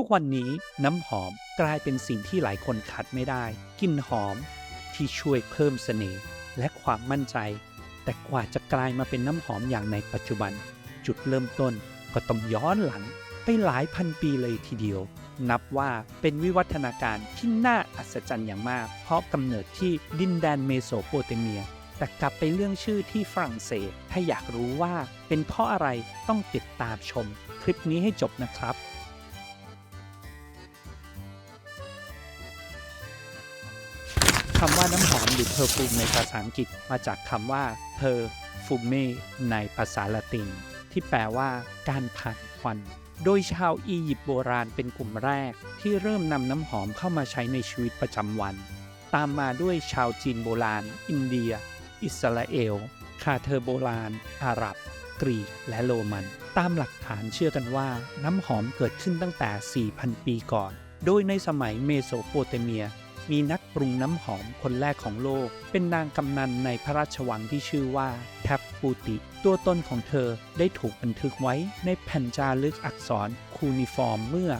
ทุกวันนี้น้ำหอมกลายเป็นสิ่งที่หลายคนขาดไม่ได้กลิ่นหอมที่ช่วยเพิ่มเสน่ห์และความมั่นใจ แต่กว่าจะกลายมาเป็นน้ำหอมอย่างในปัจจุบัน จุดเริ่มต้นก็ต้องย้อนหลังไปหลายพันปีเลยทีเดียว นับว่าเป็นวิวัฒนาการที่น่าอัศจรรย์อย่างมาก เพราะกำเนิดที่ดินแดนเมโสโปเตเมีย แต่กลับไปเรื่องชื่อที่ฝรั่งเศส ถ้าอยากรู้ว่าเป็นเพราะอะไรต้องติดตามชม คลิปนี้ให้จบนะครับำว่าน้ำหอมหรือ perfume ในภาษาอังกฤษมาจากคำว่า perfume ในภาษาละติน ที่แปลว่าการผ่านควัน โดยชาวอียิปต์โบราณเป็นกลุ่มแรก ที่เริ่มนำน้ำหอมเข้ามาใช้ในชีวิตประจำวัน ตามมาด้วยชาวจีนโบราณ อินเดีย อิสราเอล คาเทอร์โบราณ อาหรับ กรีกและโรมัน ตามหลักฐานเชื่อกันว่าน้ำหอมเกิดขึ้นตั้งแต่ 4,000 ปีก่อน โดยในสมัยเมโสโปเตเมีย มีนักปรุงน้ำหอมคนแรกของโลก เป็นนางกำนันในพระราชวังที่ชื่อว่าแทบปูติ ตัวตนของเธอได้ถูกบันทึกไว้ในแผ่นจารึกอักษรคูนิฟอร์มเมื่อ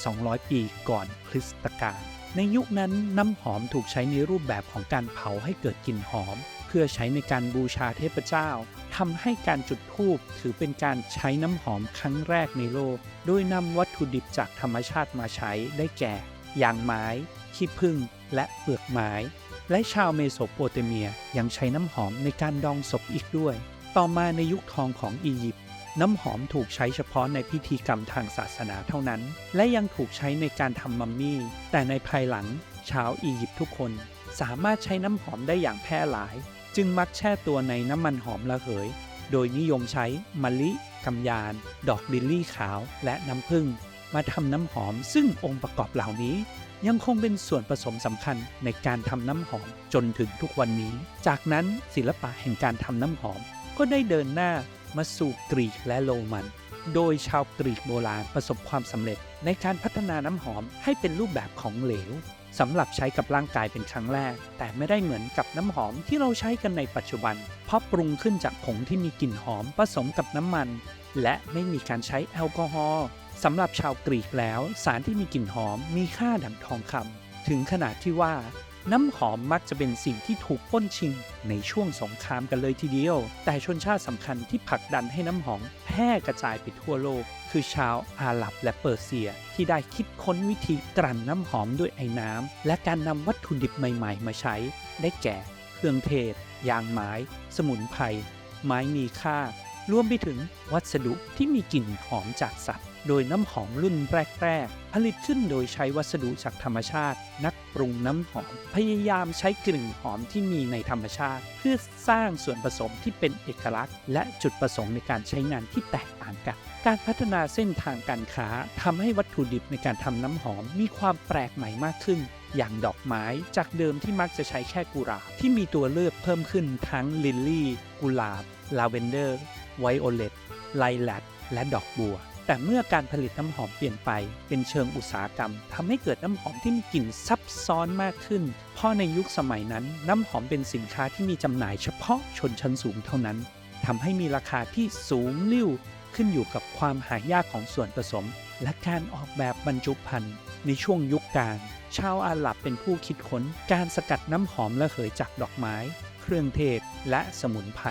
1,200 ปีก่อนคริสตกาลในยุคนั้นน้ำหอมถูกใช้ในรูปแบบของการเผาให้เกิดกลิ่นหอม เพื่อใช้ในการบูชาเทพเจ้าทำให้การจุดธูปถือเป็นการใช้น้ำหอมครั้งแรกในโลก โดยนำวัตถุดิบจากธรรมชาติมาใช้ได้แก่ ยางไม้ขี้ผึ้งและเปลือกไม้ และชาวเมโสโปเตเมียยังใช้น้ำหอมในการดองศพอีกด้วย ต่อมาในยุคทองของอียิปต์น้ำหอมถูกใช้เฉพาะในพิธีกรรมทางศาสนาเท่านั้น และยังถูกใช้ในการทำมัมมี่ แต่ในภายหลัง ชาวอียิปต์ทุกคน สามารถใช้น้ำหอมได้อย่างแพร่หลาย จึงมักแช่ตัวในน้ำมันหอมระเหย โดยนิยมใช้มะลิกำยาน ดอกลิลลี่ขาว และน้ำผึ้ง มาทำน้ำหอม ซึ่งองค์ประกอบเหล่านี้ ยังคงเป็นส่วนผสมสำคัญในการทำน้ำหอมจนถึงทุกวันนี้ จากนั้นศิลปะแห่งการทำน้ำหอม ก็ได้เดินหน้ามาสู่กรีกและโรมัน โดยชาวกรีกโบราณประสบความสำเร็จ ในการพัฒนาน้ำหอมให้เป็นรูปแบบของเหลวสำหรับใช้กับร่างกายเป็นครั้งแรก แต่ไม่ได้เหมือนกับน้ำหอมที่เราใช้กันในปัจจุบัน เพราะปรุงขึ้นจากผงที่มีกลิ่นหอมผสมกับน้ำมัน และไม่มีการใช้แอลกอฮอล์ สำหรับชาวกรีกแล้วสารที่มีกลิ่นหอมมีค่าดั่งทองคำถึงขนาดที่ว่าน้ำหอมมักจะเป็นสิ่งที่ถูกป้นชิงในช่วงสงครามกันเลยทีเดียว แต่ชนชาติสำคัญที่ผลักดันให้น้ำหอมแพร่กระจายไปทั่วโลก คือชาวอาหรับและเปอร์เซีย ที่ได้คิดค้นวิธีกลั่นน้ำหอมด้วยไอ้น้ำ และการนำวัตถุดิบใหม่ๆ มาใช้ ได้แก่ เครื่องเทศ ยางไม้ สมุนไพร ไม้มีค่า รวมไปถึงวัสดุที่มีกลิ่นหอมจากสัตว์ โดยน้ำหอมรุ่นแรก ๆ ผลิตขึ้นโดยใช้วัสดุจากธรรมชาติ นักปรุงน้ำหอม พยายามใช้กลิ่นหอมที่มีในธรรมชาติ เพื่อสร้างส่วนผสมที่เป็นเอกลักษณ์ และจุดประสงค์ในการใช้งานที่แตกต่างกันการพัฒนาเส้นทางการค้าทำให้วัตถุดิบในการทำน้ำหอมมีความแปลกใหม่มากขึ้น อย่างดอกไม้จากเดิมที่มักจะใช้แค่กุหลาบที่มีตัวเลือกเพิ่มขึ้นทั้งลิลลี่ กุหลาบลาเวนเดอร์ ไวโอเลตไลแลกและดอกบัว แต่เมื่อการผลิตน้ำหอมเปลี่ยนไป เป็นเชิงอุตสาหกรรมทำให้เกิดน้ำหอมที่มีกลิ่นซับซ้อนมากขึ้น เพราะในยุคสมัยนั้นน้ำหอมเป็นสินค้าที่มีจำหน่ายเฉพาะชนชั้นสูงเท่านั้นทำให้มีราคาที่สูงลิ่วขึ้นอยู่กับความหายากของส่วนผสม และการออกแบบบรรจุภัณฑ์ในช่วงยุคกลางชาวอาหรับเป็นผู้คิดค้นการสกัดน้ำหอมระเหยจากดอกไม้ เครื่องเทศ และสมุนไพร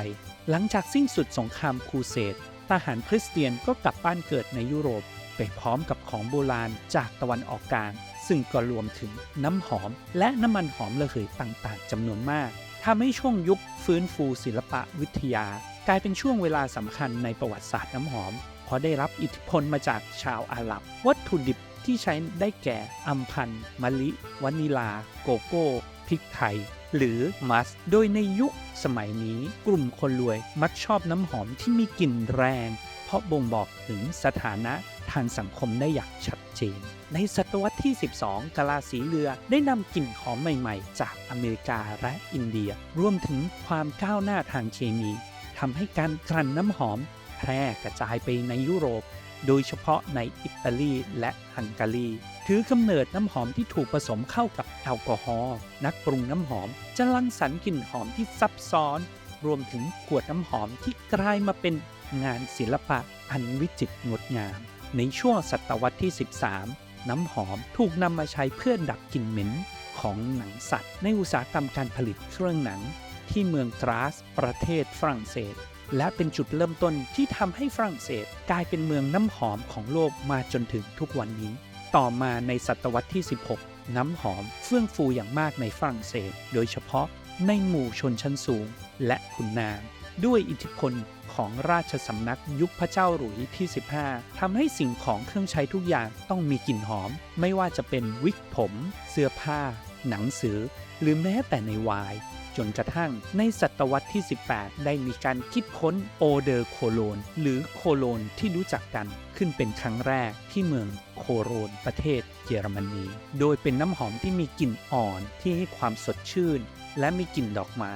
หลังจากสิ้นสุดสงครามครูเสดทหารคริสเตียนก็กลับบ้านเกิดในยุโรป ไปพร้อมกับของโบราณจากตะวันออกกลาง ซึ่งก็รวมถึงน้ำหอม และน้ำมันหอมระเหยต่างๆจำนวนมากทำให้ช่วงยุคฟื้นฟูศิลปะวิทยา กลายเป็นช่วงเวลาสำคัญในประวัติศาสตร์น้ำหอม เพราะได้รับอิทธิพลมาจากชาวอาหรับ วัตถุดิบที่ใช้ได้แก่อัมพันมะลิวานิลา โกโก้ พริกไทย หรือมัส โดยในยุคสมัยนี้กลุ่มคนรวยมักชอบน้ำหอมที่มีกลิ่นแรง เพราะบ่งบอกถึงสถานะทางสังคมได้อย่างชัดเจน ในศตวรรษที่ 12 กาลาสีเรือได้นำกลิ่นหอมใหม่ๆ จากอเมริกาและอินเดีย รวมถึงความก้าวหน้าทางเคมีทำให้การกลั่นน้ำหอมแพร่กระจายไปในยุโรป โดยเฉพาะในอิตาลีและฮังการี ถือกำเนิดน้ำหอมที่ถูกผสมเข้ากับแอลกอฮอล์นักปรุงน้ำหอม จะรังสรรค์กลิ่นหอมที่ซับซ้อน รวมถึงขวดน้ำหอมที่กลายมาเป็นงานศิลปะอันวิจิตรงดงาม ในช่วงศตวรรษที่ 13 น้ำหอมถูกนำมาใช้เพื่อดับกลิ่นเหม็นของหนังสัตว์ ในอุตสาหกรรมการผลิตเครื่องหนัง ที่เมืองตราสประเทศฝรั่งเศส และเป็นจุดเริ่มต้นที่ทำให้ฝรั่งเศส กลายเป็นเมืองน้ำหอมของโลกมาจนถึงทุกวันนี้ ต่อมาในศตวรรษที่ 16 น้ำหอมเฟื่องฟูอย่างมากในฝรั่งเศส โดยเฉพาะในหมู่ชนชั้นสูงและขุนนาง ด้วยอิทธิพลของราชสำนักยุคพระเจ้าหลุยที่ 15 ทำให้สิ่งของเครื่องใช้ทุกอย่างต้องมีกลิ่นหอม ไม่ว่าจะเป็นวิกผม เสื้อผ้า หนังสือ หรือแม้แต่ในวน์ จนกระทั่งในศตวรรษที่ 18 ได้มีการคิดค้นโอเดอร์โคโลน หรือโคโลนที่รู้จักกันขึ้นเป็นครั้งแรกที่เมืองโคโรนประเทศเยอรมนี โดยเป็นน้ำหอมที่มีกลิ่นอ่อนที่ให้ความสดชื่น และมีกลิ่นดอกไม้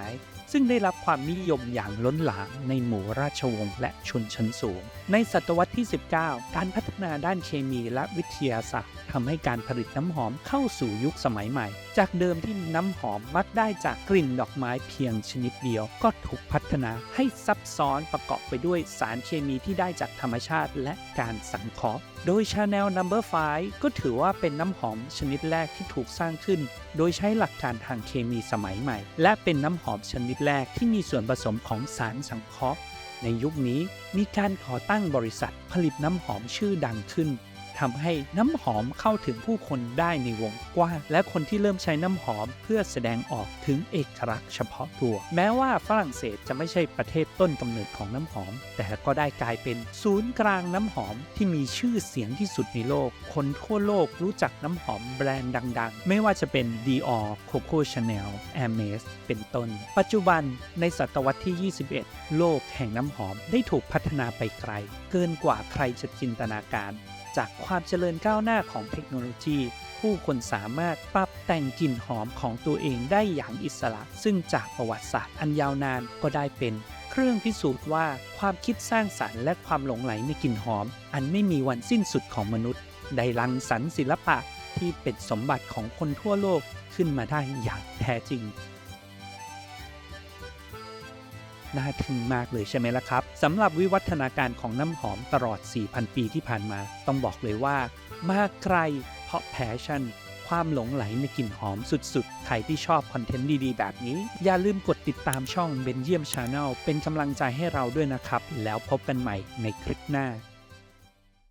ซึ่งได้รับความนิยมอย่างล้นหลามในหมู่ราชวงศ์และชนชั้นสูง ในศตวรรษที่ 19 การพัฒนาด้านเคมีและวิทยาศาสตร์ทำให้การผลิตน้ำหอมเข้าสู่ยุคสมัยใหม่ จากเดิมที่น้ำหอมมักได้จากกลิ่นดอกไม้เพียงชนิดเดียว ก็ถูกพัฒนาให้ซับซ้อนประกอบไปด้วยสารเคมีที่ได้จากธรรมชาติและการสังเคราะห์โดย Chanel No. 5 ก็ถือว่าเป็นน้ำหอมชนิดแรกที่ถูกสร้างขึ้น โดยใช้หลักการทางเคมีสมัยใหม่ และเป็นน้ำหอมชนิดแรกที่มีส่วนผสมของสารสังเคราะห์ ในยุคนี้มีการขอตั้งบริษัทผลิตน้ำหอมชื่อดังขึ้น ทำให้น้ำหอมเข้าถึงผู้คนได้ในวงกว้าง และคนที่เริ่มใช้น้ำหอมเพื่อแสดงออกถึงเอกลักษณ์เฉพาะตัว แม้ว่าฝรั่งเศสจะไม่ใช่ประเทศต้นกำเนิดของน้ำหอม แต่ก็ได้กลายเป็นศูนย์กลางน้ำหอมที่มีชื่อเสียงที่สุดในโลก คนทั่วโลกรู้จักน้ำหอมแบรนด์ดัง ๆ ไม่ว่าจะเป็น Dior, Coco Chanel, Hermes เป็นต้น ปัจจุบันในศตวรรษที่ 21 โลกแห่งน้ำหอมได้ถูกพัฒนาไปไกล เกินกว่าใครจะจินตนาการ จากความเจริญก้าวหน้าของเทคโนโลยี ผู้คนสามารถปรับแต่งกลิ่นหอมของตัวเองได้อย่างอิสระ ซึ่งจากประวัติศาสตร์อันยาวนานก็ได้เป็น เครื่องพิสูจน์ว่าความคิดสร้างสรรค์และความหลงไหลในกลิ่นหอม อันไม่มีวันสิ้นสุดของมนุษย์ ได้รังสรรค์ศิลปะที่เป็นสมบัติของคนทั่วโลกขึ้นมาได้อย่างแท้จริง น่าทึ่งมากเลยใช่ไหมล่ะครับสำหรับวิวัฒนาการของน้ำหอมตลอด 4,000 ปีที่ผ่านมา ต้องบอกเลยว่า มาไกลเพราะแพชชั่น ความหลงไหลในกลิ่นหอมสุดๆ ใครที่ชอบคอนเทนต์ดีๆ แบบนี้ อย่าลืมกดติดตามช่องเบนเยียมชาแนลเป็นกำลังใจให้เราด้วยนะครับ แล้วพบกันใหม่ในคลิปหน้า